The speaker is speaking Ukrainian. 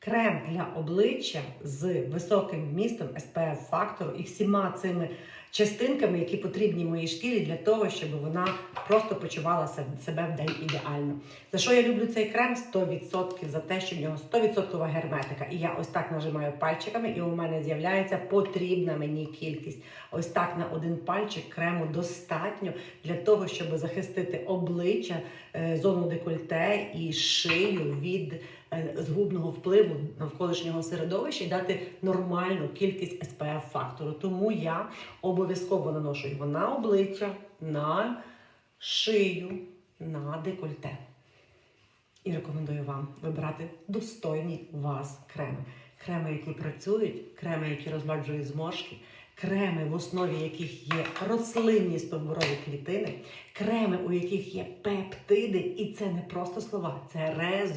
Крем для обличчя з високим вмістом SPF фактору і всіма цими частинками, які потрібні моїй шкірі для того, щоб вона просто почувала себе в день ідеально. За що я люблю цей крем? 100% за те, що в нього 100% герметика. І я ось так нажимаю пальчиками, і у мене з'являється потрібна мені кількість. Ось так на один пальчик крему достатньо для того, щоб захистити обличчя, е, зону декольте і шию від згубного впливу навколишнього середовища і дати нормальну кількість SPF фактору. Тому я обов'язково наношу його на обличчя, на шию, на декольте. І рекомендую вам вибирати достойні вас креми. Креми, які працюють, креми, які розладжують зморшки, креми, в основі яких є рослинні стовбурові клітини, креми, у яких є пептиди, і це не просто слова, це результат.